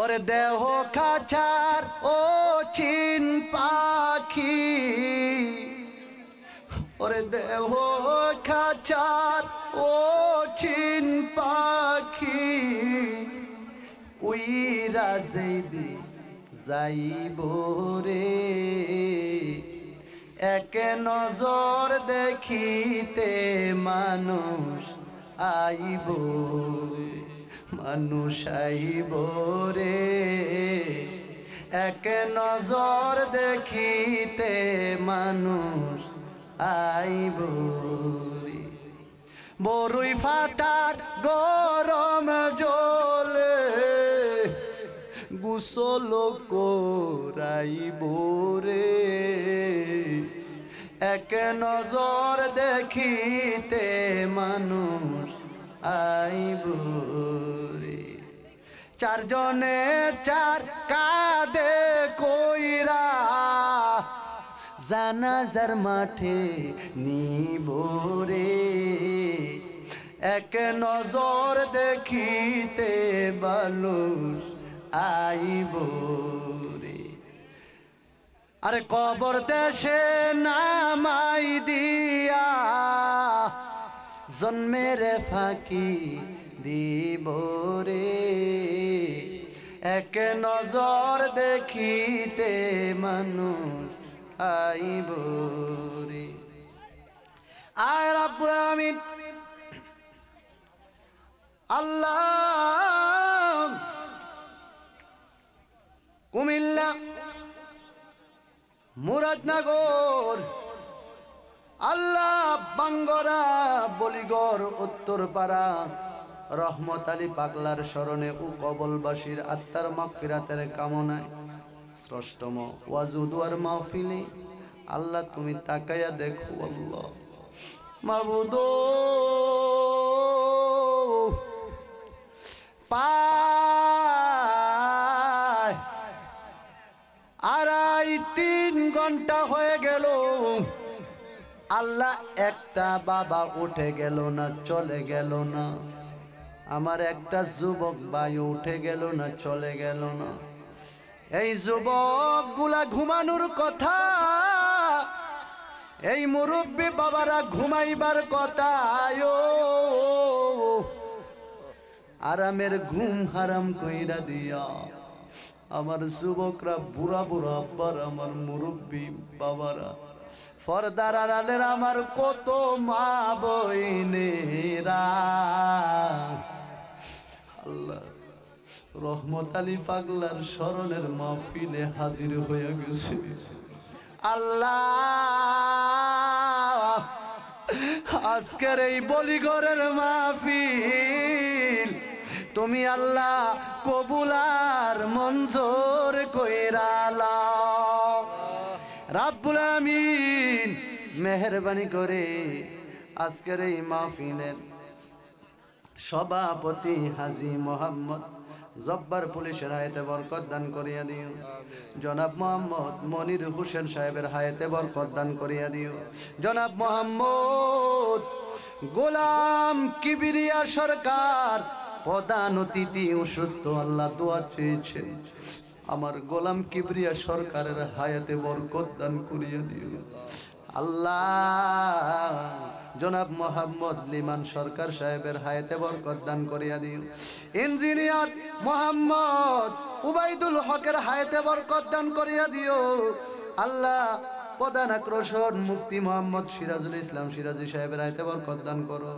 ওরে দেহ খাচার ও চিন পাখি। ওরে দেহ খাচার ও চিন পাখি। উইরা যেদি যাইব রে, এক নজর দেখিতে মানুষ আইব। মানুষ আইব এক নজর দেখিতে মানুষ আইব রে। বরুই ফাটার গরম জলে গুসল কোরাইব রে। এক নজর দেখিতে মানুষ আইব চারজনে চার কাদে কইরা জানাজার মাঠে নিব রে। এক নজর দেখিতে বালুস আইব আরে কবর দেশে নামাই দিয়া, জন্মের ফাঁকি দিব রে। এক নজর দেখিতে মানুষ আইব রে। আয় রাব্বুল আমিন আল্লাহ। কুমিল্লা, মুরাদনগর, আল্লাহ বাঙ্গরা, বলিগড়, উত্তরপাড়া রহমত আলী পাগলার স্মরণে ও কবলবাসীর আত্মার মাগফিরাতের কামনায় ষষ্ঠম ওয়াজুদুয়ার মাহফিলে আল্লাহ তুমি তাকাইয়া দেখো, আল্লাহ। মাবুদ আড়াই তিন ঘণ্টা হয়ে গেল। আল্লাহ একটা বাবা উঠে গেল না, চলে গেল না। আমার একটা যুবক ভাই উঠে গেল না, চলে গেল না। এই যুবকগুলা ঘুমানোর কথা, এই মুরব্বী বাবারা ঘুমাইবার কথা আরামের ঘুম হারাম কইরা দিয়া, আমার যুবকরা বুড়া বুড়া আব্বার, আমার মুরব্বী বাবারা, ফরদার আড়ালের আমার কত মা বইনেরা আল্লাহ। রহমত আলী পাগলার স্মরণের মাহফিলে হাজির হয়ে গেছে। আল্লাহ, আজকের এই বলিগরের মাহফিল তুমি আল্লাহ কবুলার মঞ্জুর কইরালা রাব্বুল আমিন মেহরবানি করে আজকের এই মাহফিলের সভাপতি হাজি মোহাম্মদ জব্বার পুলিশের হায়াতে বরকত দান করিয়া দিও। জনাব মোহাম্মদ মনির হোসেন সাহেবের হায়াতে বরকত দান করিয়া দিও। জনাব মোহাম্মদ, গোলাম কিবিরিয়া সরকার প্রধান অতিথি অসুস্থ আল্লাহ দোয়া চেয়েছেন। আমার গোলাম কিবরিয়া সরকারের হায়াতে বরকত দান করিয়া দিও। আল্লাহ, জনাব মোহাম্মদ লিমান সরকার সাহেবের হায়াতে বরকত দান করিয়া দিও। ইঞ্জিনিয়ার মোহাম্মদ উবাইদুল হকের হায়াতে বরকত দান করিয়া দিও। আল্লাহ প্রধান আকর্ষণ মুফতি মোহাম্মদ সিরাজুল ইসলাম সিরাজি সাহেবের আয়তে বরকত দান করো।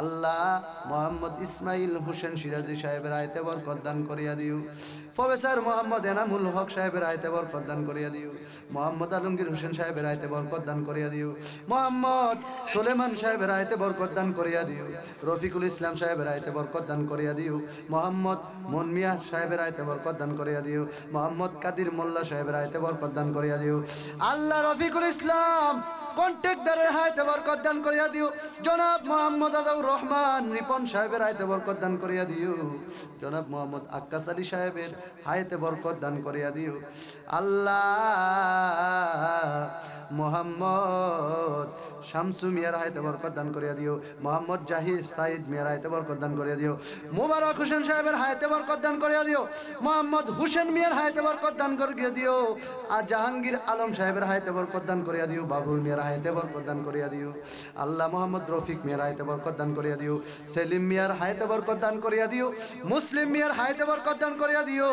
আল্লাহ মোহাম্মদ ইসমাইল হোসেন সিরাজি সাহেবের আয়তে বরকত দান করিয়া দিও। প্রফেসর মোহাম্মদ এনামুল হক সাহেবের আয়তে বরকত দান করিয়া দিও। মোহাম্মদ আলমগীর হোসেন সাহেবের আয়তে বরকত দান করিয়া দিও। মোহাম্মদ সুলেমান সাহেবের আয়তে বরকত দান করিয়া দিও। রফিকুল ইসলাম সাহেবের আয়তে বরকত দান করিয়া দিও। মোহাম্মদ মনমিয়া সাহেবের আয়তে বরকত দান করিয়া দিও। মোহাম্মদ কাদির মোল্লা সাহেবের আয়তে বরকত দান করিয়া দিও। আল্লাহ রফিকুল ইসলাম কন্ট্রাক্টরের হায়াতে বরকত দান করিয়া দিও। জনাব মোহাম্মদ আদাউর রহমান রিপন সাহেবের হায়াতে বরকত দান করিয়া দিও। জনাব মোহাম্মদ আক্কাস আলী সাহেবের হায়াতে বরকত দান করিয়া দিও আল্লাহ মোহাম্মদ শামসু মিয়ার হায়াতে বরকত দান করিয়া দিও মোহাম্মদ জাহিদ সাইদ মিয়ার হায়াতে বরকত দান করিয়া দিও মুবারক হোসেন সাহেবের হায়াতে বরকত দান করিয়া দিও মোহাম্মদ হুসেন মিয়ার হায়াতে বরকত দান করিয়া দিও আর জাহাঙ্গীর আলম সাহেবের হায়াতে বরকত দান করিয়া দিও বাবুল মিয়ার হায়াতে বরকত দান করিয়া দিও আল্লাহ মোহাম্মদ রফিক মিয়ার হায়াতে বরকত দান করিয়া দিও সেলিম মিয়ার হায়াতে বরকত দান করিয়া দিও মুসলিম মিয়ার হায়াতে বরকত দান করিয়া দিও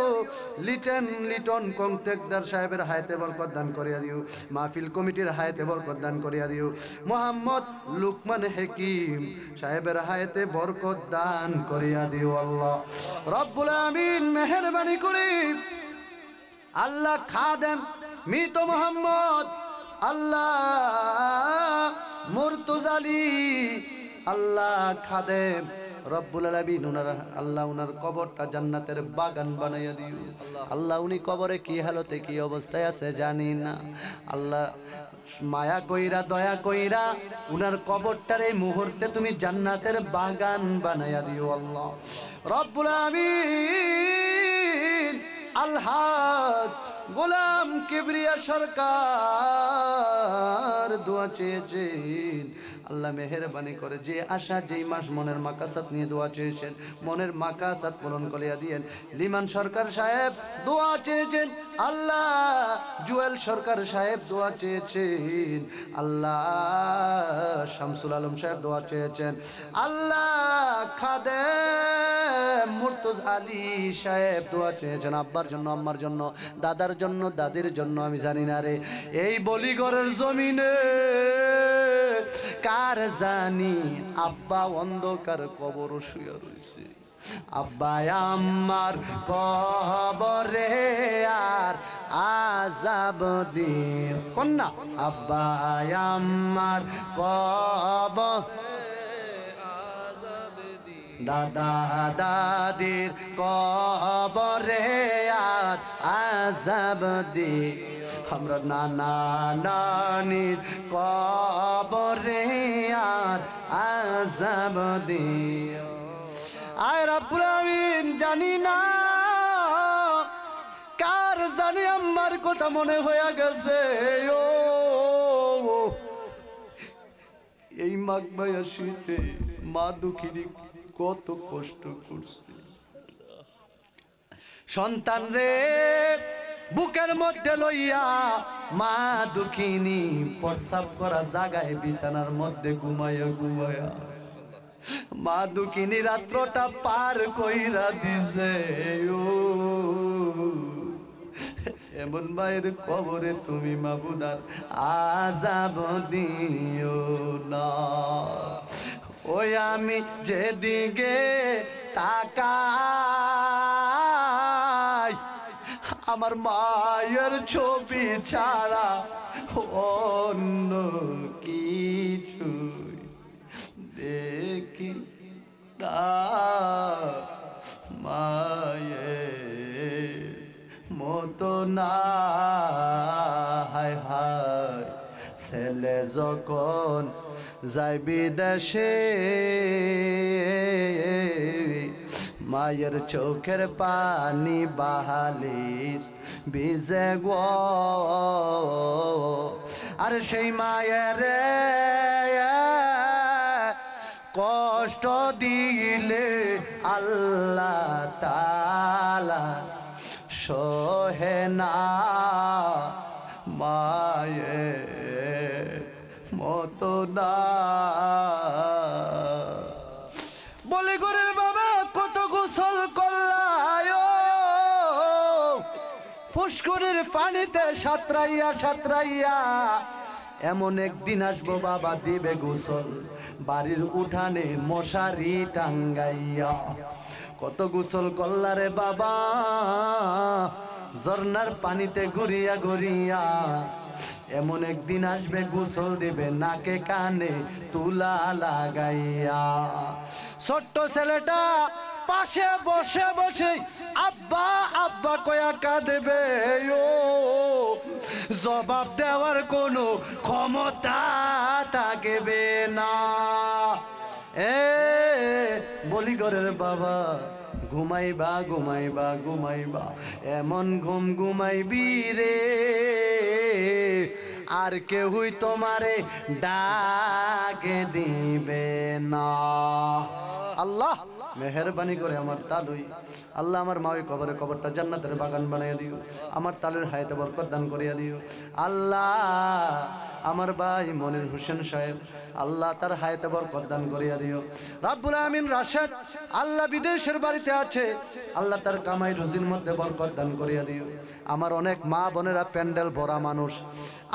লিটন লিটন কন্ট্রাক্টর সাহেবের হায়াতে বরকত দান করিয়া দিও। মাহফিল কমিটির হায়াতে বরকত দান করিয়া দিও। মোহাম্মদ লুকমান হেকিম সাহেবের হায়াতে বরকত দান করিয়া দিও আল্লাহ। রব্বুল আমিন মেহেরবানি করি আল্লাহ খাদেম মৃত মোহাম্মদ, আল্লাহ মুরতুজালি আল্লাহ খাদেম রব্বুল আলামিন উনার আল্লাহ উনার কবরটা জান্নাতের বাগান বানাইয়া দিও। আল্লাহ। উনি কবরে কি হালতে কি অবস্থায় আছে জানি না। আল্লাহ মায়া কইরা দয়া কইরা উনার কবরটার এই মুহূর্তে তুমি জান্নাতের বাগান বানাইয়া দিও আল্লাহ। রব্বুল আমিন আলহাজ গোলাম কিবরিয়া সরকার দোয়া চেয়েছেন। আল্লাহ মেহরবানি করে, যে আশা, যেই মাস মনের মাকাসাত নিয়ে দোয়া চেয়েছেন, মনের মাকাসাত পূরণ করিয়া দিয়েন। লিমান সরকার সাহেব দোয়া চেয়েছেন, আল্লাহ জুয়েল সরকার সাহেব দোয়া চেয়েছেন, আল্লাহ শামসুল আলম সাহেব দোয়া চেয়েছেন, আল্লাহ খাদে মুর্তুজ আলী সাহেব দোয়া চেয়েছেন, আব্বার জন্য, আম্মার জন্য, দাদার জন্য, দাদির জন্য, আমি জানি না রে। এই বলিগড়ের জমিনে কার জানি? আব্বা অন্ধকার কবর শুয়ে রয়েছে আব্বা আমার কবরে আর আজাব দিন। কন্যা আব্বা আমার কবর দাদা, দাদির কবরে আর আজাব দি আমরা নানা নানির কবরে আর আজাব দি আয় রাব্বুল আমিন জানি না কার জানি আমার কথা মনে হয়ে গেছে, ও এই মাঘ মায়া শীতে মা দুঃখিনী কত কষ্ট করছে। সন্তান রে বুকের মধ্যে লইয়া মা দুঃখিনী প্রস্রাব করা জাগায় বিছানার মধ্যে ঘুমায়া ঘুমায়া মা দুঃখিনী রাত্রটা পার কইরা দিছে এমন মায়ের কবরে তুমি মাবুদার আজাব দিও না। ওই আমি যেদিকে তাকাই আমার মায়ের ছবি ছাড়া অন্য কিছু দেখি না। মায়ের মতো না। হায় হায়, ছেলে যখন যাই বিদেশে মায়ের চোখের পানি বাহালির বিজে গো। আর সেই মায়ের কষ্ট দিলে আল্লাহ তালা সহে না মায়ের মতো না। পানিতে সাঁতরাইয়া সাঁতরাইয়া এমন একদিন আসব বাবা দিবে গোসল। বাড়ির উঠানে মশারি টাঙ্গাইয়া। কত গোসল করলারে বাবা ঝর্নার পানিতে ঘুরিয়া ঘুরিয়া। এমন একদিন আসবে গোসল দিবে নাকে কানে তুলা লাগাইয়া। ছোট্ট ছেলেটা পাশে বসে বসে আব্বা আব্বা কয়া কাঁদবে, ও। জবাব দেওয়ার কোনো ক্ষমতা থাকবে না। এ বলিগরের বাবা, ঘুমাইবা ঘুমাইবা ঘুমাইবা, এমন ঘুম ঘুমাইবি রে। আর কেউই তোমারে ডাকে দিবে না। আল্লাহ। মেহরবানি করে আমার তালুই। আল্লাহ আমার মাওই কবরে কবরটা জান্নাতের বাগান বানিয়ে দিও। আমার তালুর হায়াতে বরকত দান করিয়া দিও। আল্লাহ আমার ভাই মনির হোসেন সাহেব, আল্লাহ তার হায়াতে বরকত দান করিয়া দিও। রাব্বুল আমিন রাশেদ, আল্লাহ বিদেশের বাড়িতে আছে, আল্লাহ তার কামাই রুজির মধ্যে বরকত দান করিয়া দিও। আমার অনেক মা বোনেরা প্যান্ডেল ভরা মানুষ,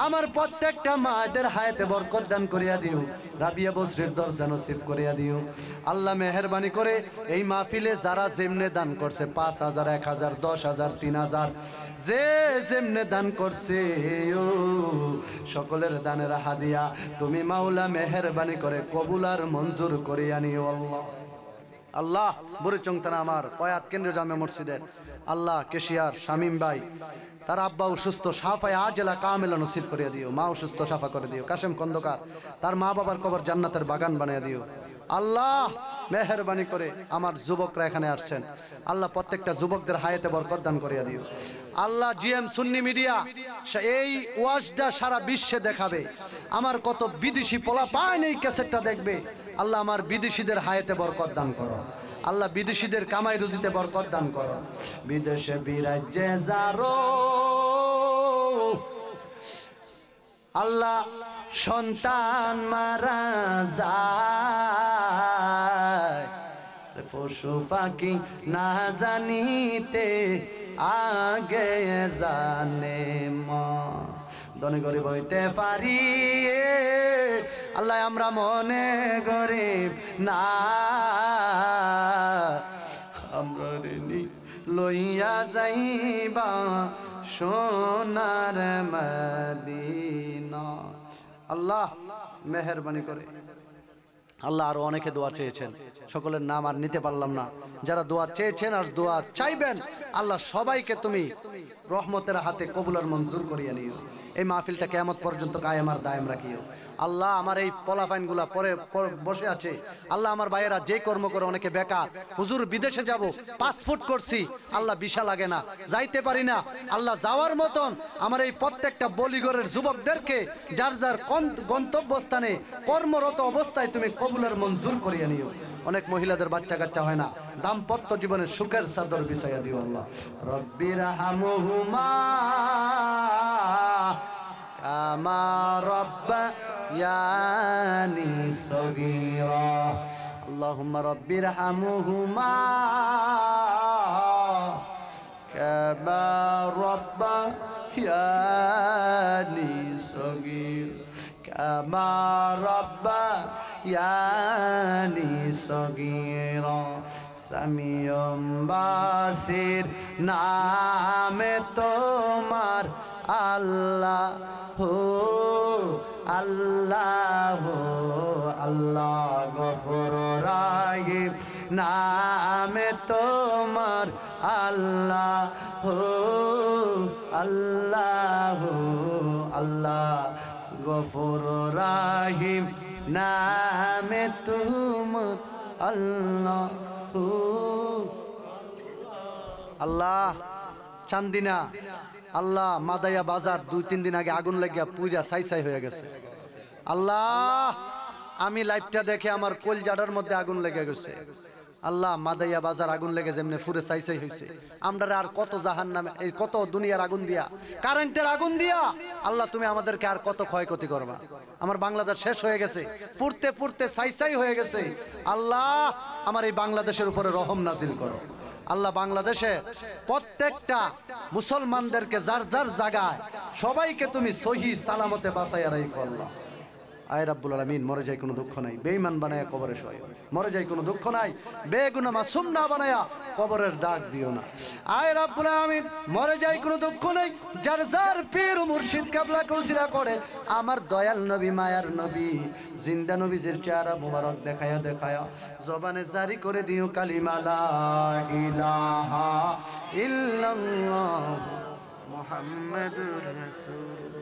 আমার প্রত্যেকটা মায়েদের হায়াতে বরকত দান করিয়া দিও। রাবিয়া বসরির দরজা নসিব করিয়া দিও। আল্লাহ মেহরবানি করে এই মাহফিলে যারা যেমনে দান করছে, পাঁচ হাজার, এক হাজার, দশ হাজার, তিন হাজার, যে যেমনে দান করছে ও দানের হাদিয়া। তুমি মাওলা মেহরবানি করে কবুলার মঞ্জুর করিয়া নিও আল্লাহ। আল্লাহ, বুড়ি চংতানা আমার পয়াত কেন্দ্রীয় জামে মসজিদের। আল্লাহ, কেশিয়ার, শামিম ভাই, তার আব্বা অসুস্থ, সাফায় আজেলা কামেলা নসিব করিয়া দিও। মা অসুস্থ, সাফা করে দিও। কাশেম খন্দকার, তার মা বাবার কবর জান্নাতের বাগান বানিয়ে দিও। আল্লাহ, মেহরবানি করে আমার যুবকরা এখানে আসছেন। আল্লাহ প্রত্যেকটা যুবকদের হায়াতে বরকত দান করিয়া দিও। আল্লাহ জিএম সুন্নি মিডিয়া এই ওয়াজটা সারা বিশ্বে দেখাবে। আমার কত বিদেশি পোলা পায় এই ক্যাসেটটা দেখবে। আল্লাহ আমার বিদেশিদের হায়াতে বরকত দান করো। আল্লাহ বিদেশিদের কামাই রুজিতে বরকত দান করো। বিদেশে বিরাজ্যে যারো। আল্লাহ সন্তান মারা যায়। পশু পাখি না জানিতে আগে জানে মা। দনে গরিব হইতে পারি আল্লাহ আমরা মনে গরিব না। আমরা ঋণী লইয়া যাইবা সোনার মদিনা। আল্লাহ মেহরবানি করে। আল্লাহ আরও অনেকে দোয়া চেয়েছেন। সকলের নাম আর নিতে পারলাম না। যারা দোয়া চেয়েছেন আর দোয়া চাইবেন, আল্লাহ সবাইকে তুমি রহমতের হাতে কবুলার মঞ্জুর করিয়ে নিও। এই মাহফিলটা কেমত পর্যন্ত কায়েম আর দায়েম রাখিও। আল্লাহ আমার এই পলাফাইনগুলা পরে বসে আছে। আল্লাহ আমার ভাইয়েরা যে কর্ম করে অনেকে বেকার, হুজুর বিদেশে যাব, পাসপোর্ট করছি, আল্লাহ বিশা লাগে না। যাইতে পারি না। আল্লাহ যাওয়ার মতন আমার এই প্রত্যেকটা বলিগরের যুবকদেরকে যার যার গন্তব্যস্থানে কর্মরত অবস্থায় তুমি কবুলের মঞ্জুর করিয়ে নিও। অনেক মহিলাদের বাচ্চা কাচ্চা হয় না। দাম্পত্য জীবনের সুখের সাদর বিষয়া দিও আল্লাহ। রব্বির হামহুমা কামা রব্বা ইয়ানি সগীরা اللهم رب ارحمهما كما ربياني صغير كما ربياني صغيرا সামিয়ম বাসির নামে তোমার আল্লাহ হো আল্লাহ আল্লাহ গফর রাহিম। নামে তোমার আল্লাহ হো আল্লাহ আল্লাহ গফর রাহিম। নামে তোমার আল্লাহ আল্লাহ চান্দিনা। আল্লাহ মাদাইয়া বাজার দুই, তিন দিন আগে আগুন লাগিয়া পুইরা সাই সাই হয়ে গেছে। আল্লাহ, আমি লাইফটা দেখে আমার কলজাডার মধ্যে আগুন লেগে গেছে। আল্লাহ, মাদাইয়া বাজার আগুন লেগে যেমনি ফুরে সাই সাই হয়েছে আমরা আর কত জাহান নামে এই কত দুনিয়ার আগুন দিয়া, কারেন্টের আগুন দিয়া, আল্লাহ তুমি আমাদেরকে আর কত ক্ষয়ক্ষতি করবা। আমার বাংলাদেশ শেষ হয়ে গেছে, পুড়তে পুড়তে সাই সাই হয়ে গেছে। আল্লাহ, আমার এই বাংলাদেশের উপরে রহম নাজিল করো। আল্লাহ বাংলাদেশে প্রত্যেকটা মুসলমানদেরকে যার যার জায়গায় সবাইকে তুমি সহি সালামতে বাঁচাইয়া রাখো আল্লাহ। আয় রাব্বুল আলামিন, মরে যায় কোনো দুঃখ নাই। বেঈমান বানায়া কবরে শোয় মরে যায় কোনো দুঃখ নাই। বেগুনা মাসুম না বানায়া কবরের ডাক দিও না। আয় রাব্বুল আলামিন, মরে যায় কোনো দুঃখ নাই। যার যার পীর মুর্শিদ কাবলা কৌসিরা করে আমার দয়াল নবী, মায়ার নবী, জিন্দা নবীজের চেহারা মুবারক দেখায়া দেখায়া, জবানে জারি করে দিও কালিমা লা ইলাহা ইল্লাল্লাহ মুহাম্মাদুর রাসূল